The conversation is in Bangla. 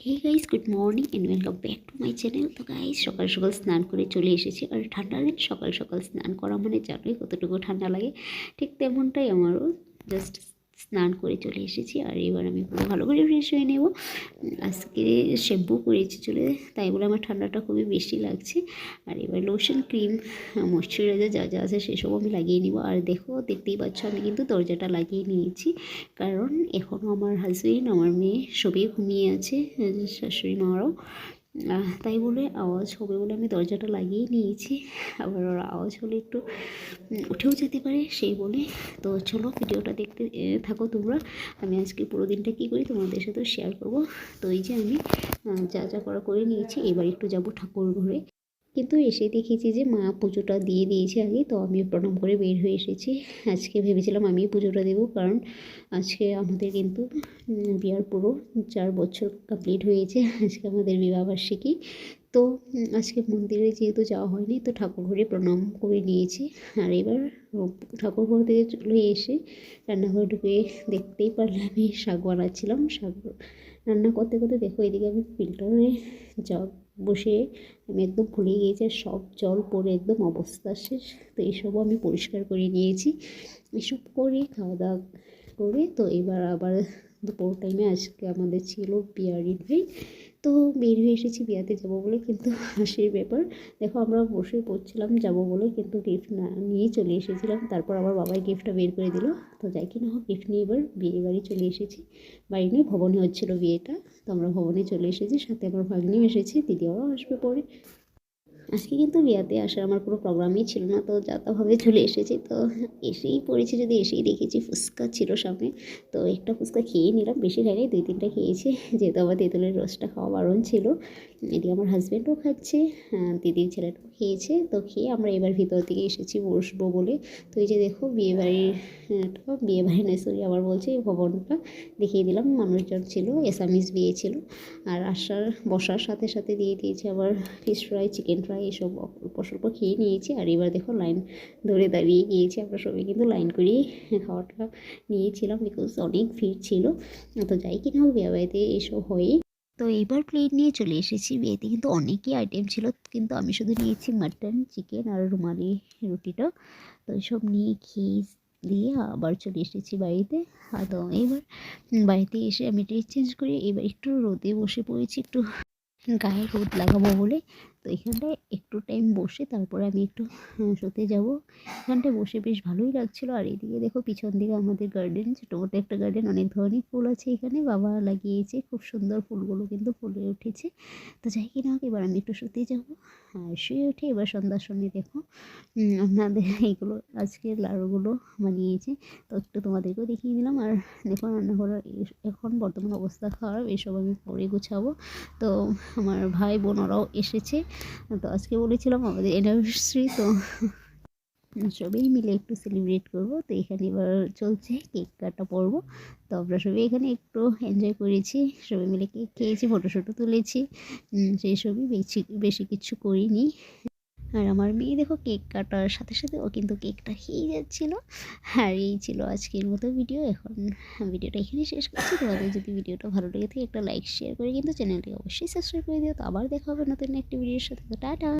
Hey guys good morning and welcome back to my channel তো গাইস সকাল সকাল স্নান করে চলে এসেছি। আর ঠান্ডা দিন, সকাল সকাল স্নান করা মানে জানোই কতটুকু ঠান্ডা লাগে। ঠিক তেমনটাই আমারও। জাস্ট স্নান করে চলে এসেছি, আর এবার আমি পুরো ভালো করে ফ্রেশ হয়ে নেব। আজকে শ্যাম্পু করেছি চলে, তাই বলে আমার ঠান্ডাটা খুবই বেশি লাগছে। আর এবার লোশন ক্রিম ময়শ্চারাইজার যা যা আছে সেসব আমি লাগিয়ে নিব। আর দেখো, দেখতেই পাচ্ছ আমি কিন্তু দরজাটা লাগিয়ে নিয়েছি, কারণ এখনও আমার হাজবেন্ড আমার মেয়ে সবই ঘুমিয়ে আছে, শাশুড়ি মারাও। তাই বলে আওয়াজ হবে বলে আমি দরজাটা লাগিয়ে নিয়েছি। আবার ওর আওয়াজ হলে একটু উঠেও যেতে পারে, সেই বলে। তো চলো ভিডিওটা দেখতে থাকো তোমরা। আমি আজকে পুরো দিনটা কী করি তোমাদের সাথে শেয়ার করব। তো এই যে আমি যা যা করা করে নিয়েছি, এবার একটু যাব ঠাকুর ঘরে। কিন্তু এসে দেখেছি যে মা পুজোটা দিয়ে দিয়েছে আগে, তো আমি প্রণাম করে বের হয়ে এসেছি। আজকে ভেবেছিলাম আমি পুজোটা দেবো, কারণ আজকে আমাদের কিন্তু বিয়ার পুরো চার বছর কমপ্লিট হয়েছে, আজকে আমাদের বিবাহবার্ষিকী। তো আজকে মন্দিরে যেহেতু যাওয়া হয়নি, তো ঠাকুর ঘরে প্রণাম করে নিয়েছি। আর এবার ঠাকুর ঘর থেকে চলে এসে রান্নাঘরে ঢুকে দেখতেই পারলে আমি শাক বানাচ্ছিলাম শাক রান্না করতে করতে দেখো, এদিকে আমি ফিল্টারে জগ বসে আমি একদম ভুলে গিয়েছি সব জল পড়ে একদম অবস্থা শেষ। তো এইসবও আমি পরিষ্কার করে নিয়েছি। এসব করে খাওয়া দাওয়া করে তো এবার আবার দুপুর টাইমে আজকে আমাদের ছিল পিয়ারি ইনভাইট তো বের হয়ে এসেছি বিয়াতে যাব বলে কিন্তু হাসির ব্যাপার। দেখো আমরা বসে পড়ছিলাম যাব বলে কিন্তু গিফট না নিয়ে চলে এসেছিলাম। তারপর আমার বাবাই গিফটটা বের করে দিল। তো যাই কি না হোক গিফট নিয়ে এবার বিয়ে বাড়ি চলে এসেছি। বাড়ি নিয়ে, ভবনে হচ্ছিল বিয়েটা। তো আমরা ভবনে চলে এসেছি, সাথে আমার ভাগ্নিও এসেছে, দিদিও আসবে পরে। আজকে কিন্তু বিয়াতে আসার আমার কোনো প্রোগ্রামই ছিল না, তো যাতাভাবে চলে এসেছি। তো এসেই পড়েছি, যদি এসেই দেখেছি ফুচকা ছিল সামনে। তো একটা ফুচকা খেয়ে নিলাম বেশি খাইনি দুই তিনটা খেয়েছি, যেহেতু আমার তেঁতুলের রসটা খাওয়া বারণ ছিল। এদিকে আমার হাজব্যান্ডও খাচ্ছে দিদির ছেলেটাও খেয়েছে। তো খেয়ে আমরা এবার ভিতর থেকে এসেছি বসবো বলে। তো এই যে দেখো বিয়ে বাড়ির বিয়ে বাড়ি নয় সরি আবার বলছি, এই ভবনটা দেখিয়ে দিলাম, মানুষজন ছিল এসামিস বিয়ে ছিল, আর আসার, বসার সাথে সাথে দিয়ে দিয়েছে আবার ফিশ ফ্রাই চিকেন ফ্রাই এসব অল্প স্বল্প খেয়ে নিয়েছি, আর এবার দেখো লাইন ধরে দাঁড়িয়ে গিয়েছি, আমরা সবাই কিন্তু লাইন করেই খাওয়াটা নিয়েছিলাম বিকজ অনেক ভিড় ছিল, তো যাই কিনা হোক, বিয়ে বাড়িতে এসব হয়ই। তো এইবার প্লেট নিয়ে চলে এসেছি, বিয়েতে কিন্তু অনেকই আইটেম ছিল, কিন্তু আমি শুধু নিয়েছি মাটন চিকেন আর রুমালি রুটিটা, তো এইসব নিয়ে খেয়ে দিয়ে আবার চলে এসেছি বাড়িতে। তো এবার বাড়িতে এসে আমি ড্রেস চেঞ্জ করে এবার একটু রোদে বসে পড়েছি, একটু গায়ে রোদ লাগাবো বলে। তো এখানটায় একটু টাইম বসে তারপরে আমি একটু শুতে যাব। এখানটায় বসে বেশ ভালোই লাগছিল। আর এদিকে দেখো পিছন দিকে আমাদের গার্ডেন ছোটো মোটো একটা গার্ডেন অনেক ধরনের ফুল আছে এখানে। বাবা লাগিয়েছে, খুব সুন্দর ফুলগুলো কিন্তু ফুলে উঠেছে। তো যাই কিনা হোক এবার আমি একটু শুতে যাব। আর শুয়ে উঠে এবার সন্ধ্যার সময় দেখো আপনাদের এইগুলো আজকে লাড়ুগুলো বানিয়েছে। তো একটু তোমাদেরকেও দেখিয়ে দিলাম। আর দেখো রান্নাঘরের এ- এখন বর্তমান অবস্থা খারাপ, এসব আমি পরে গুছাবো। তো আমার ভাই বোন ওরাও এসেছে। তো আজকে বলেছিলাম আমাদের অ্যানিভার্সারি তো সবাই মিলে একটু সেলিব্রেট করব। তো এখানে এবার চলছে কেক কাটা পর্ব। তো আমরা সবাই এখানে একটু এনজয় করেছি। সবাই মিলে কেক খেয়েছি ফটো শটো তুলেছি। সেই সবই বেশি বেশি কিছু করিনি। আর আমার মেয়ে দেখো কেক কাটার সাথে সাথে ও কিন্তু কেকটা খেয়ে যাচ্ছিল। আর এই ছিল আজকের মতো ভিডিও এখন ভিডিওটা এখানেই শেষ করছি। তোমাদের যদি ভিডিওটা ভালো লেগে থাকে একটা লাইক শেয়ার করে কিন্তু চ্যানেলটি অবশ্যই সাবস্ক্রাইব করে দিও। তো আবার দেখা হবে নতুন একটি ভিডিওর সাথে। টাটা!